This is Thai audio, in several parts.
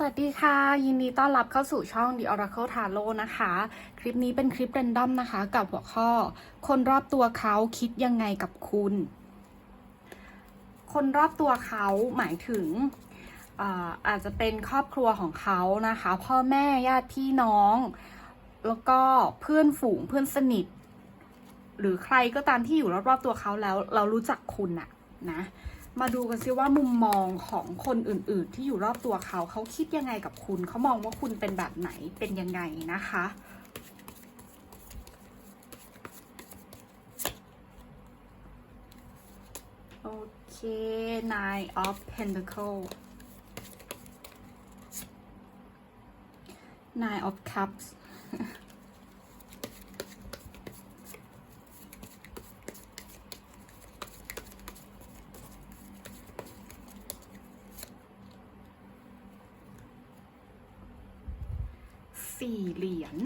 สวัสดีค่ะ ยินดีต้อนรับเข้าสู่ช่อง The Oracle Tarot นะคะ คลิปนี้เป็นคลิปเรนดอมนะคะ กับหัวข้อ คนรอบตัวเขาคิดยังไงกับคุณ คนรอบตัวเขาหมายถึงอาอาจจะเป็นครอบครัวของเขานะคะ พ่อแม่ญาติพี่น้อง แล้วก็เพื่อนฝูงเพื่อนสนิท หรือใครก็ตามที่อยู่รอบๆตัวเขาแล้ว เรารู้จักคุณอะนะ มาดูกันซิว่ามุมมองของคนอื่น ๆ ที่อยู่รอบตัวเขาเขาคิดยังไงกับคุณ เขามองว่าคุณเป็นแบบไหนเป็นยังไงนะคะ โอเค nine of pentacle nine of cups สี่เหรียญ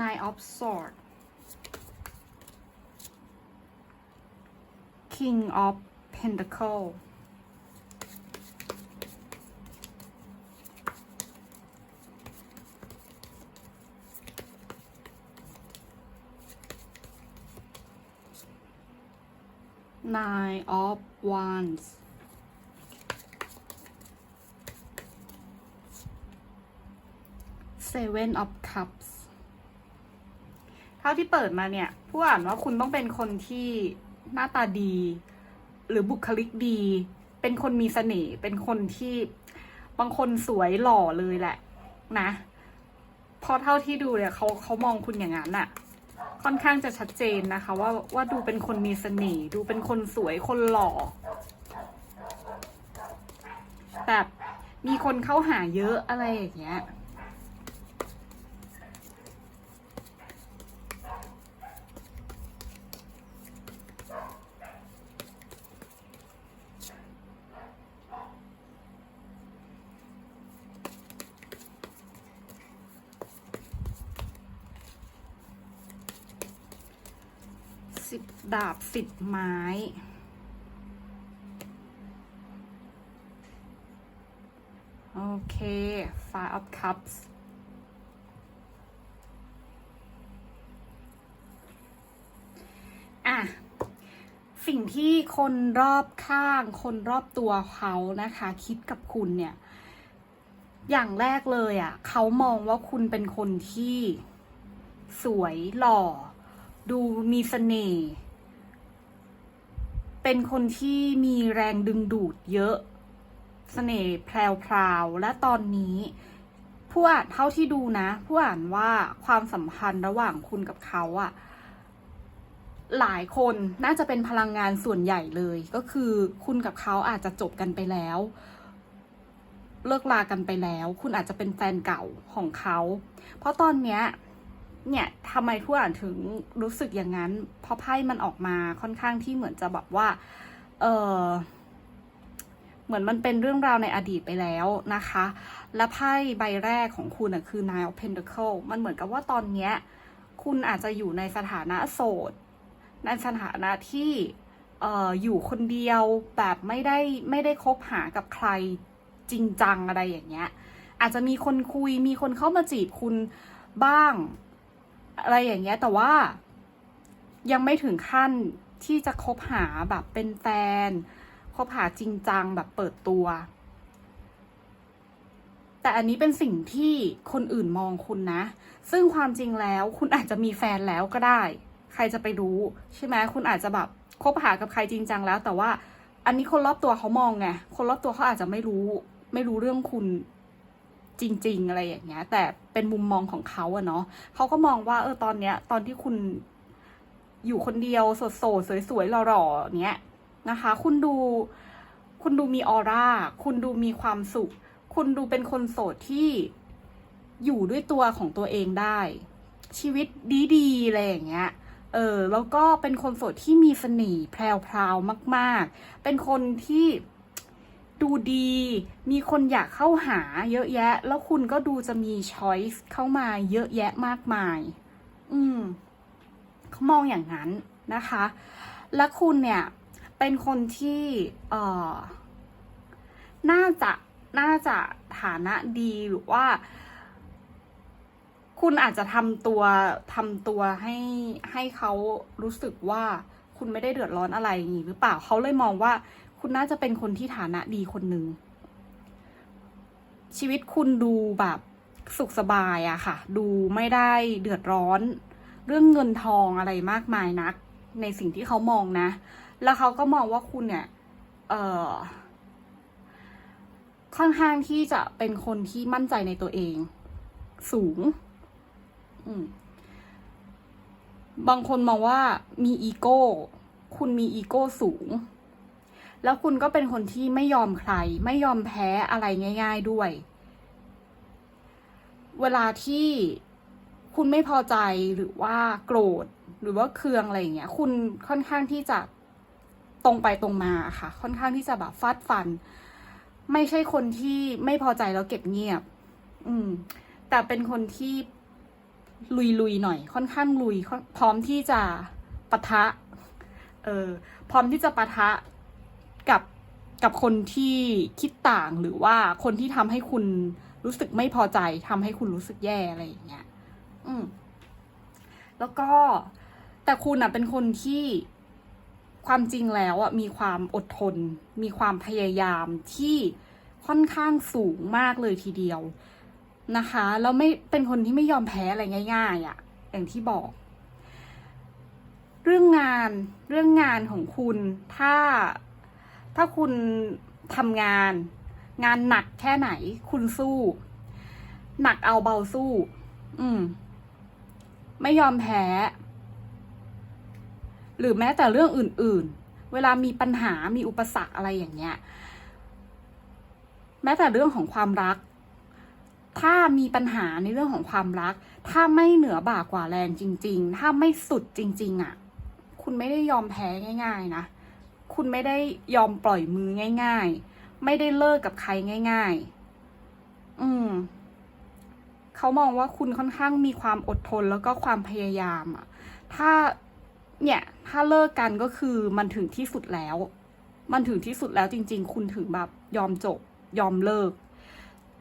Nine of Swords King of Pentacle Nine of Wands Seven of Cups เท่าที่เปิดมาเนี่ยผู้อ่านว่าคุณต้องเป็นคนที่หน้าตาดี หรือบุคลิกดี เป็นคนมีเสน่ห์เป็นคนที่บางคนสวยหล่อเลยแหละ นะพราะเท่าที่ดูเนี่ยเขาเขามองคุณอย่างนั้นอะ ค่อนข้างจะชัดเจนนะคะ ว่าว่าดูเป็นคนมีเสน่ห์ดูเป็นคนสวยคนหล่อแบบมีคนเข้าหาเยอะอะไรอย่างเงี้ย สิบ ดาบสิบไม้ โอเค Five of Cups อะ สิ่งที่คนรอบข้าง คนรอบตัวเขานะคะ คิดกับคุณเนี่ย อย่างแรกเลยอะ่ะ เขามองว่าคุณเป็นคนที่สวยหล่อ ดูมีเสน่ห์ เป็นคนที่มีแรงดึงดูดเยอะเสน่ห์แพรวๆและตอนนี้ผู้อ่านเท่าที่ดูนะผู้อ่านว่าความสัมพันธ์ระหว่างคุณกับเขาอะหลายคนน่าจะเป็นพลังงานส่วนใหญ่เลย ก็คือคุณกับเขาอาจจะจบกันไปแล้ว เลิกลากันไปแล้ว คุณอาจจะเป็นแฟนเก่าของเขา เพราะตอนเนี้ย เนี่ยทำไมผู้อ่านถึงรู้สึกอย่างนั้น เพราะไพ่มันออกมาค่อนข้างที่เหมือนจะแบบว่า เออเหมือนมันเป็นเรื่องราวในอดีตไปแล้วนะคะ และไพ่ใบแรกของคุณอะคือ Nine of Pentacle มันเหมือนกับว่าตอนเนี้ยคุณอาจจะอยู่ในสถานะโสด ในสถานะที่เอ่ออยู่คนเดียวแบบไม่ได้ไม่ได้คบหากับใครจริงจังอะไรอย่างเงี้ย อาจจะมีคนคุยมีคนเข้ามาจีบคุณบ้าง อะไรอย่างเงี้ย แต่ว่ายังไม่ถึงขั้นที่จะคบหาแบบเป็นแฟน คบหาจริงจังแบบเปิดตัว แต่อันนี้เป็นสิ่งที่คนอื่นมองคุณนะ ซึ่งความจริงแล้วคุณอาจจะมีแฟนแล้วก็ได้ ใครจะไปรู้ ใช่ไหมคุณอาจจะแบบคบหากับใครจริงจังแล้ว แต่ว่าอันนี้คนรอบตัวเขามองไง คนรอบตัวเขาอาจจะไม่รู้ ไม่รู้เรื่องคุณ จริง ๆ อะไรอย่างเงี้ย แต่เป็นมุมมองของเขาอะเนาะเขาก็มองว่า เออตอนเนี้ย ตอนที่คุณอยู่คนเดียวโสดๆสวยๆหล่อๆเนี้ยนะคะ คุณดู คุณดูมีออร่า คุณดูมีความสุข คุณดูเป็นคนโสดที่อยู่ด้วยตัวของตัวเองได้ ชีวิตดีๆอะไรอย่างเงี้ยเออแล้วก็เป็นคนโสดที่มีเสน่ห์แพรวๆมาก ๆ เป็นคนที่ ดูดี มีคนอยากเข้าหาเยอะแยะ แล้วคุณก็ดูจะมีช้อยส์เข้ามาเยอะแยะมากมาย อืมเขามองอย่างนั้นนะคะ และคุณเนี่ย เป็นคนที่ เอ่อ น่าจะ น่าจะฐานะดีหรือว่า คุณอาจจะทำตัวทำตัวให้ ให้เขารู้สึกว่าคุณไม่ได้เดือดร้อนอะไรอย่างนี้หรือเปล่า เขาเลยมองว่า คุณน่าจะเป็นคนที่ฐานะดีคนหนึ่ง ชีวิตคุณดูแบบสุขสบายอะค่ะ ดูไม่ได้เดือดร้อน เรื่องเงินทองอะไรมากมายนัก ในสิ่งที่เขามองนะ แล้วเขาก็มองว่าคุณเนี่ย เออค่อนข้างที่จะเป็นคนที่มั่นใจในตัวเอง สูง อืมบางคนมองว่ามีอีโก้ คุณมีอีโก้สูง แล้วคุณก็เป็นคนที่ไม่ยอมใคร ไม่ยอมแพ้อะไรง่าย ๆด้วย เวลาที่คุณไม่พอใจหรือว่าโกรธหรือว่าเคืองอะไรอย่างเงี้ย คุณค่อนข้างที่จะตรงไปตรงมาค่ะ ค่อนข้างที่จะแบบฟาดฟัน ไม่ใช่คนที่ไม่พอใจแล้วเก็บเงียบ อืม แต่เป็นคนที่ลุยๆหน่อย ค่อนข้างลุย พร้อมที่จะปะทะ เออ พร้อมที่จะปะทะ กับกับคนที่คิดต่างหรือว่าคนที่ทำให้คุณรู้สึกไม่พอใจทำให้คุณรู้สึกแย่อะไรอย่างเงี้ย อืม แล้วก็แต่คุณอะเป็นคนที่ความจริงแล้วอะมีความอดทน มีความพยายามที่ค่อนข้างสูงมากเลยทีเดียวนะคะแล้วไม่เป็นคนที่ไม่ยอมแพ้อะไรง่าย ๆอะ อย่างที่บอก เรื่องงานเรื่องงานของคุณถ้า ถ้าคุณทำงาน งานหนักแค่ไหน คุณสู้ หนักเอาเบาสู้ อืม ไม่ยอมแพ้ หรือแม้แต่เรื่องอื่น ๆ เวลามีปัญหามีอุปสรรคอะไรอย่างเงี้ย แม้แต่เรื่องของความรัก ถ้ามีปัญหาในเรื่องของความรัก ถ้าไม่เหนือบ่ากว่าแรงจริง ๆ ถ้าไม่สุดจริง ๆอะ คุณไม่ได้ยอมแพ้ง่าย ๆ นะ คุณไม่ได้ยอมปล่อยมือง่าย ๆ ไม่ได้เลิกกับใครง่าย ๆ อืม เขามองว่าคุณค่อนข้างมีความอดทนแล้วก็ความพยายามอะถ้าเนี่ย ถ้าเลิกกันก็คือมันถึงที่สุดแล้ว มันถึงที่สุดแล้วจริง ๆ คุณถึงแบบยอมจบ ยอมเลิก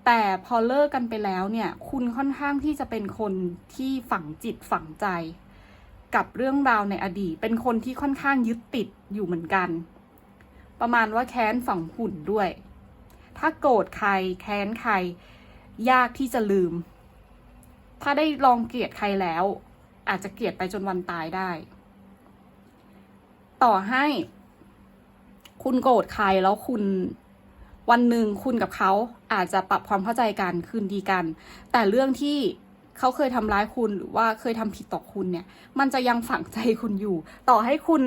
แต่พอเลิกกันไปแล้วเนี่ย คุณค่อนข้างที่จะเป็นคนที่ฝังจิตฝังใจ กับเรื่องราวในอดีต เป็นคนที่ค่อนข้างยึดติดอยู่เหมือนกัน ประมาณว่าแค้นฝังหุ่นด้วย ถ้าโกรธใครแค้นใคร ยากที่จะลืม ถ้าได้ลองเกลียดใครแล้ว อาจจะเกลียดไปจนวันตายได้ ต่อให้ คุณโกรธใครแล้วคุณวันหนึ่งคุณกับเขาอาจจะปรับความเข้าใจกันคืนดีกัน แต่เรื่องที่ เขาเคยทำร้ายคุณหรือว่าเคยทำผิดต่อคุณเนี่ย มันจะยังฝังใจคุณอยู่ ต่อให้คุณ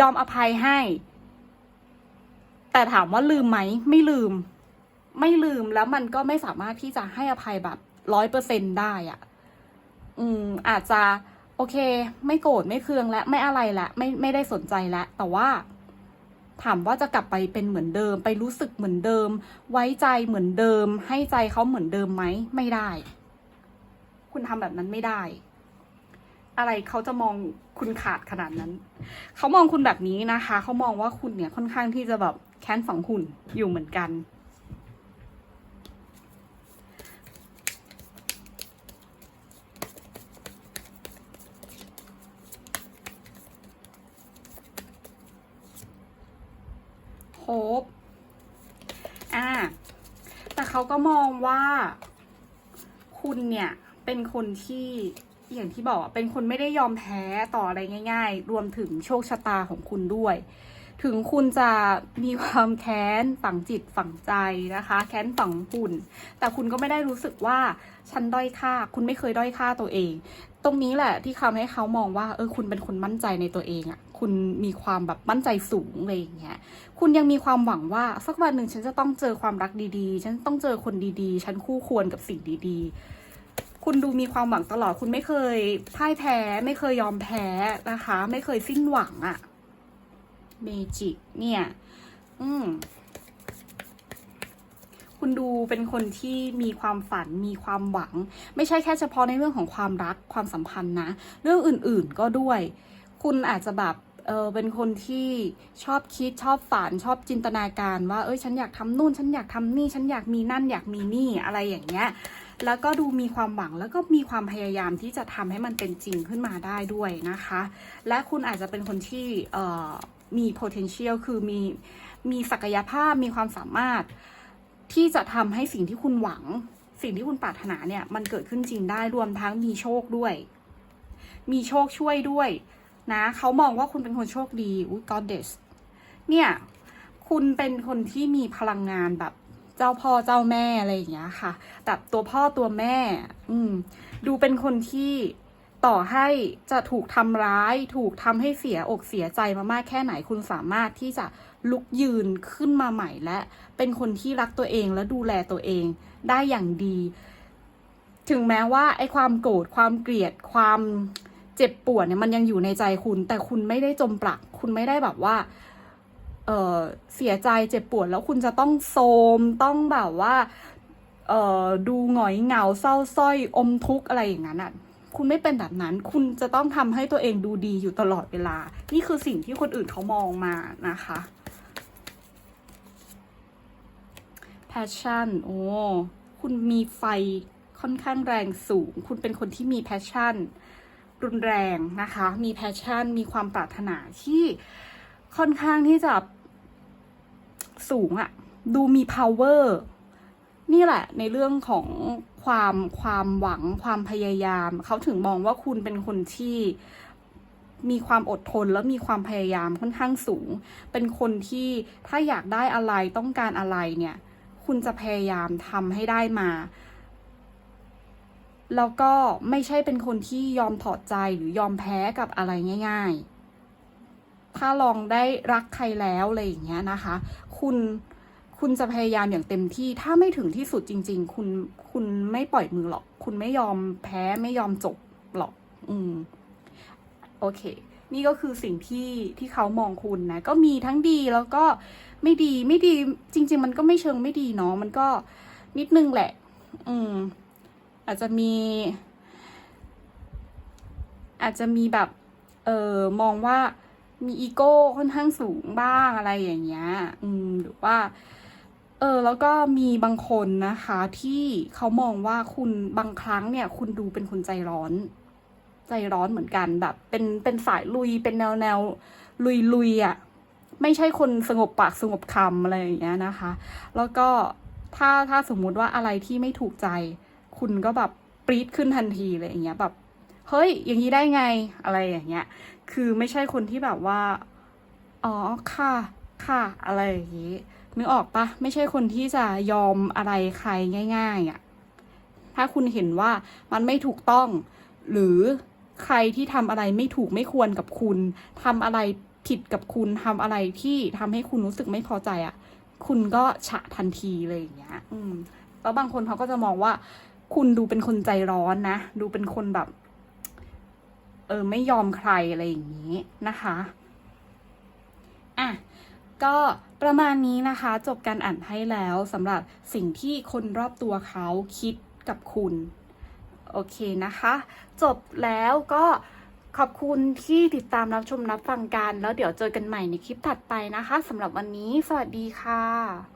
ยอมอภัยให้ แต่ถามว่าลืมไหม ไม่ลืม ไม่ลืมแล้วมันก็ไม่สามารถที่จะให้อภัยแบบร้อยเปอร์เซ็นได้อะอืม อาจจะ โอเค ไม่โกรธไม่เคืองและไม่อะไรละไม่ไม่ได้สนใจละแต่ว่าถามว่าจะกลับไปเป็นเหมือนเดิม ไปรู้สึกเหมือนเดิม ไว้ใจเหมือนเดิม ให้ใจเขาเหมือนเดิมไหมไม่ได้ คุณทำแบบนั้นไม่ได้ อะไรเขาจะมองคุณขาดขนาดนั้น เขามองคุณแบบนี้นะคะ เขามองว่าคุณเนี่ยค่อนข้างที่จะแบบแค้นฝังหุ่นอยู่เหมือนกันโฮปอ่า แต่เขาก็มองว่า คุณเนี่ย เป็นคนที่อย่างที่บอกอะเป็นคนไม่ได้ยอมแพ้ต่ออะไรง่าย ๆ รวมถึงโชคชะตาของคุณด้วย ถึงคุณจะมีความแค้นฝังจิตฝังใจนะคะ แค้นฝังหุ่น แต่คุณก็ไม่ได้รู้สึกว่าฉันด้อยค่า คุณไม่เคยด้อยค่าตัวเอง ตรงนี้แหละที่ทำให้เขามองว่าเออคุณเป็นคนมั่นใจในตัวเองอะ่ะ คุณมีความแบบมั่นใจสูงอะไรอย่างเงี้ย คุณยังมีความหวังว่าสักวันหนึ่งฉันจะต้องเจอความรักดีๆ ฉันต้องเจอคนดีๆ ฉันคู่ควรกับสิ่งดีๆ คุณดูมีความหวังตลอด คุณไม่เคยพ่ายแพ้ ไม่เคยยอมแพ้นะคะ ไม่เคยสิ้นหวังอะเมจิกเนี่ย อืมคุณดูเป็นคนที่มีความฝันมีความหวัง ไม่ใช่แค่เฉพาะในเรื่องของความรักความสัมพันธ์นะ เรื่องอื่นๆก็ด้วย คุณอาจจะแบบเออเป็นคนที่ชอบคิดชอบฝันชอบจินตนาการว่า เอ้ยฉันอยากทำนู่น ฉันอยากทำนี่ ฉันอยากมีนั่นอยากมีนี่อะไรอย่างเงี้ย แล้วก็ดูมีความหวังแล้วก็มีความพยายามที่จะทำให้มันเป็นจริงขึ้นมาได้ด้วยนะคะ และคุณอาจจะเป็นคนที่มี potential คือมีมีศักยภาพมีความสามารถที่จะทำให้สิ่งที่คุณหวัง สิ่งที่คุณปรารถนาเนี่ยมันเกิดขึ้นจริงได้รวมทั้งมีโชคด้วย มีโชคช่วยด้วยนะเขามองว่าคุณเป็นคนโชคดีอุ้ย goddess เนี่ย คุณเป็นคนที่มีพลังงานแบบ เจ้าพ่อเจ้าแม่อะไรอย่างเงี้ยค่ะ แบบตัวพ่อตัวแม่ อืม ดูเป็นคนที่ต่อให้จะถูกทำร้าย ถูกทำให้เสียอกเสียใจมามากแค่ไหนคุณสามารถที่จะลุกยืนขึ้นมาใหม่และ เป็นคนที่รักตัวเองและดูแลตัวเองได้อย่างดี ถึงแม้ว่าไอ้ความโกรธความเกลียดความเจ็บปวดเนี่ยมันยังอยู่ในใจคุณ แต่คุณไม่ได้จมปลัก คุณไม่ได้แบบว่า เเสียใจเจ็บปวดแล้วคุณจะต้องโทมต้องแบบว่าดูหงอยเหงาเศร้าสร้อยอมทุกข์อะไรอย่างนั้นอะคุณไม่เป็นแบบนั้น คุณจะต้องทำให้ตัวเองดูดีอยู่ตลอดเวลา นี่คือสิ่งที่คนอื่นเขามองมานะคะ passion โอ้ คุณมีไฟค่อนข้างแรงสูง คุณเป็นคนที่มี passion รุนแรงนะคะ มี passion มีความปรารถนาที่ค่อนข้างที่จะ สูงอะดูมี power นี่แหละ ในเรื่องของความความหวังความพยายาม เขาถึงมองว่าคุณเป็นคนที่มีความอดทนและมีความพยายามค่อนข้างสูง เป็นคนที่ถ้าอยากได้อะไรต้องการอะไรเนี่ย คุณจะพยายามทำให้ได้มา แล้วก็ไม่ใช่เป็นคนที่ยอมถอดใจหรือยอมแพ้กับอะไรง่าย ๆ ถ้าลองได้รักใครแล้วอะไรอย่างเงี้ยนะคะ คุณคุณจะพยายามอย่างเต็มที่ ถ้าไม่ถึงที่สุดจริง ๆ คุณคุณไม่ปล่อยมือหรอก คุณไม่ยอมแพ้ไม่ยอมจบหรอก อืม โอเค นี่ก็คือสิ่งที่ที่เขามองคุณนะ ก็มีทั้งดีแล้วก็ไม่ดีไม่ดี จริง ๆ มันก็ไม่เชิงไม่ดีเนาะมันก็นิดนึงแหละ อืม อาจจะมี อาจจะมีแบบ เออมองว่า มีอีโก้ค่อนข้างสูงบ้างอะไรอย่างเงี้ย อืม หรือว่า เออ แล้วก็มีบางคนนะคะ ที่เขามองว่าคุณบางครั้งเนี่ย คุณดูเป็นคนใจร้อน ใจร้อนเหมือนกันแบบ เป็นเป็นสายลุยเป็นแนวแนวลุยลุยอะ ไม่ใช่คนสงบปากสงบคำอะไรอย่างเงี้ยนะคะ แล้วก็ถ้าถ้าสมมุติว่าอะไรที่ไม่ถูกใจ คุณก็แบบปรี๊ดขึ้นทันทีเลยอย่างเงี้ยแบบ เฮ้ย อย่างนี้ได้ไงอะไรอย่างเงี้ย คือไม่ใช่คนที่แบบว่า อ๋อค่ะค่ะ อะไรอย่างงี้นึกออกปะไม่ใช่คนที่จะยอมอะไรใครง่ายๆอะ่ะถ้าคุณเห็นว่ามันไม่ถูกต้อง หรือใครที่ทำอะไรไม่ถูกไม่ควรกับคุณทำอะไรผิดกับคุณทำอะไรที่ทำให้คุณรู้สึกไม่พอใจอะ่ะ คุณก็ฉะทันทีเลยอย่างเงี้ย อืม แล้วบางคนเขาก็จะมองว่า คุณดูเป็นคนใจร้อนนะ ดูเป็นคนแบบ อไม่ยอมใครอะไรอย่างนี้นะคะอะก็ประมาณนี้นะคะจบการอ่านไพ่แล้วสำหรับสิ่งที่คนรอบตัวเขาคิดกับคุณ โอเคนะคะ จบแล้วก็ขอบคุณที่ติดตามรับชมรับฟังกัน แล้วเดี๋ยวเจอกันใหม่ในคลิปถัดไปนะคะสำหรับวันนี้ สวัสดีค่ะ